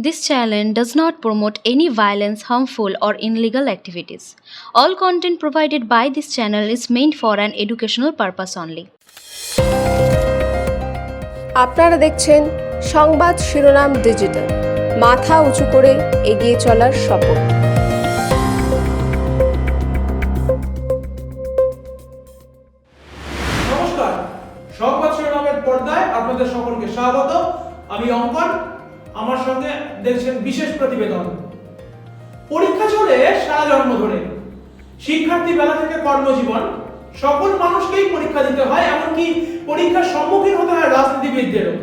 This channel does not promote any violence, harmful, or illegal activities. All content provided by this channel is meant for an educational purpose only. আপনারা দেখছেন সংবাদ শিরোনাম digital মাথা উঁচু করে এগিয়ে চলার শপথ নমস্কার সংবাদ শিরোনামের পর্দায় আপনাদের সকলকে স্বাগত আমি অঙ্কন আমার সঙ্গে দেখছেন বিশেষ প্রতিবেদন। পরীক্ষা চলে সারা জন্ম ধরে। শিক্ষার্থী বেলা থেকে কর্মজীবন, সকল মানুষকেই পরীক্ষা দিতে হয়, এমনকি পরীক্ষার সম্মুখীন হতে হয় রাজনীতিবিদদেরও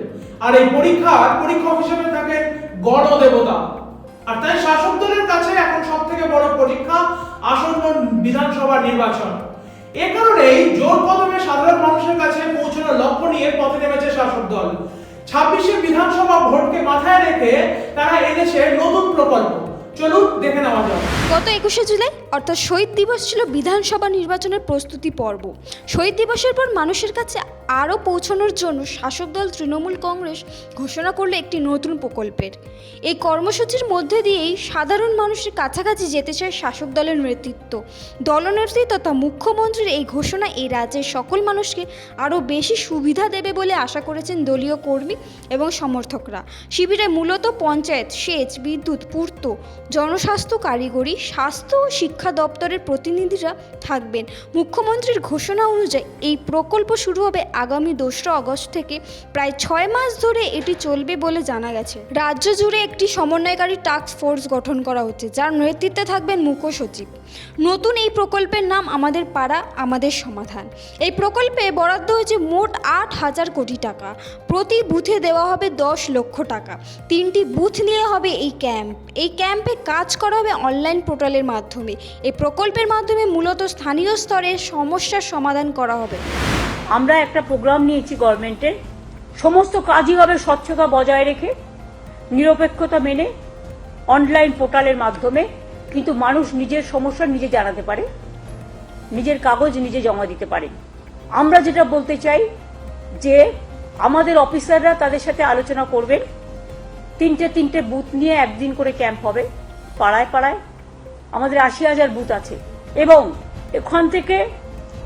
আর এই পরীক্ষার পরীক্ষক হিসেবে থাকেন গণদেবতা। আর তাই শাসক দলের কাছে এখন সব থেকে বড় পরীক্ষা আসন্ন বিধানসভা নির্বাচন। এ কারণেই জোর কদমে সাধারণ মানুষের কাছে পৌঁছানোর লক্ষ্য নিয়ে পথে নেমেছে শাসক দল। ছাব্বিশে বিধানসভা ভোটকে মাথায় রেখে তারা এনেছে নতুন প্রকল্প। গত একুশে জুলাই, অর্থাৎ শহীদ দিবস ছিল বিধানসভা নির্বাচনের প্রস্তুতি পর্ব। শহীদ দিবসের পর মানুষের কাছে আরও পৌঁছানোর জন্য শাসক দল তৃণমূল কংগ্রেস ঘোষণা করল একটি নতুন প্রকল্পের। এই কর্মসূচির মধ্যে দিয়েই সাধারণ মানুষের কাছাকাছি যেতে চায় শাসক দলের নেতৃত্ব। দলনেত্রী তথা মুখ্যমন্ত্রীর এই ঘোষণা এই রাজ্যের সকল মানুষকে আরও বেশি সুবিধা দেবে বলে আশা করেছেন দলীয় কর্মী এবং সমর্থকরা। শিবিরে মূলত পঞ্চায়েত সেচ, বিদ্যুৎ, পূর্ত জনস্বাস্থ্য কারিগরি, স্বাস্থ্য ও শিক্ষা দপ্তরের প্রতিনিধিরা থাকবেন। মুখ্যমন্ত্রীর ঘোষণা অনুযায়ী এই প্রকল্প শুরু হবে আগামী দোসরা আগস্ট থেকে। প্রায় ছয় মাস ধরে এটি চলবে বলে জানা গেছে। রাজ্য জুড়ে একটি সমন্বয়কারী টাস্ক ফোর্স গঠন করা হচ্ছে, যার নেতৃত্বে থাকবেন মুখ্য সচিব। নতুন এই প্রকল্পের নাম আমাদের পাড়া, আমাদের সমাধান। এই প্রকল্পে বরাদ্দ হয়েছে মোট আট হাজার কোটি টাকা। প্রতি বুথে দেওয়া হবে দশ লক্ষ টাকা। তিনটি বুথ নিয়ে হবে এই ক্যাম্প। এই ক্যাম্পে কাজ করা হবে অনলাইন পোর্টালের মাধ্যমে। এই প্রকল্পের মাধ্যমে মূলত স্থানীয় স্তরে সমস্যার সমাধান করা হবে। আমরা একটা প্রোগ্রাম নিয়েছি গভর্নমেন্টের সমস্ত কাজই হবে স্বচ্ছতা বজায় রেখে, নিরপেক্ষতা মেনে অনলাইন পোর্টালের মাধ্যমে। কিন্তু মানুষ নিজের সমস্যা নিজে জানাতে পারে, নিজের কাগজ নিজে জমা দিতে পারে। আমরা যেটা বলতে চাই যে, আমাদের অফিসাররা তাদের সাথে আলোচনা করবেন। তিনটে তিনটে বুথ নিয়ে একদিন করে ক্যাম্প হবে। পাড়ায় পাড়ায় আমাদের আশি হাজার বুথ আছে। এবং এখান থেকে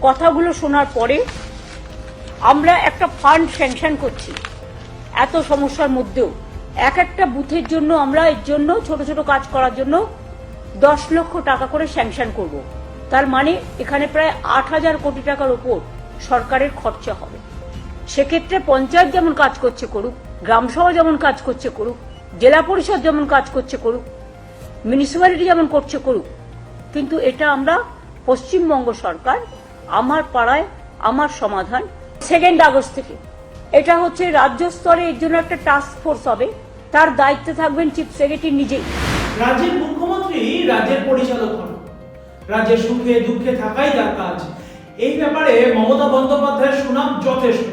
কথাগুলো শোনার পরে আমরা একটা ফান্ড স্যাংশন করছি। এত সমস্যার মধ্যেও এক একটা বুথের জন্য আমরা এর জন্য ছোট ছোট কাজ করার জন্য দশ লক্ষ টাকা করে স্যাংশন করব। তার মানে এখানে প্রায় আট হাজার কোটি টাকার উপর সরকারের খরচা হবে। সেক্ষেত্রে পঞ্চায়েত যেমন কাজ করছে করুক, গ্রামসভা যেমন কাজ করছে করুক, জেলা পরিষদ যেমন কাজ করছে করুক মিউনিসিপ্যালিটি যেমন করছে করুক, কিন্তু এটা আমরা পশ্চিমবঙ্গ সরকার, আমার পাড়ায় আমার সমাধান সেকেন্ড আগস্ট থেকে। এটা হচ্ছে রাজ্য স্তরে এর জন্য একটা টাস্ক ফোর্স হবে, তার দায়িত্বে থাকবেন চিফ সেক্রেটারি নিজেই। রাজ্যের মুখ্যমন্ত্রী রাজ্যের পরিচালক হন। রাজ্যের সুখে দুঃখে থাকাই তার কাজ। এই ব্যাপারে মমতা বন্দ্যোপাধ্যায়ের সুনাম যথেষ্ট।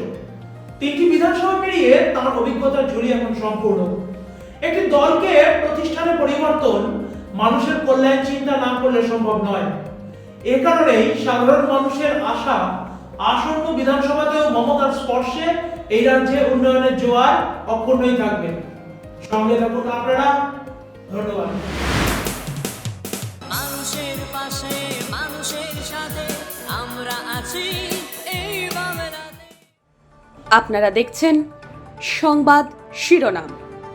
তিনটি বিধানসভা পেরিয়ে তার অভিজ্ঞতার ঝুড়ি এখন সম্পূর্ণ। একটি দলকে প্রতিষ্ঠানে পরিবর্তন মানুষের কল্যাণ চিন্তা না করলে সম্ভব নয়। এ কারণেই সাধারণ মানুষের আশা আসন্ন বিধানসভাতেও মমতার স্পর্শে এই রাজ্যে উন্নয়নের জোয়ার অক্ষুণ্ণই থাকবে। সঙ্গে থাকুন আপনারা। ধন্যবাদ। মানুষের পাশে মানুষের সাথে আমরা আছি। এই আপনারা দেখছেন সংবাদ শিরোনাম।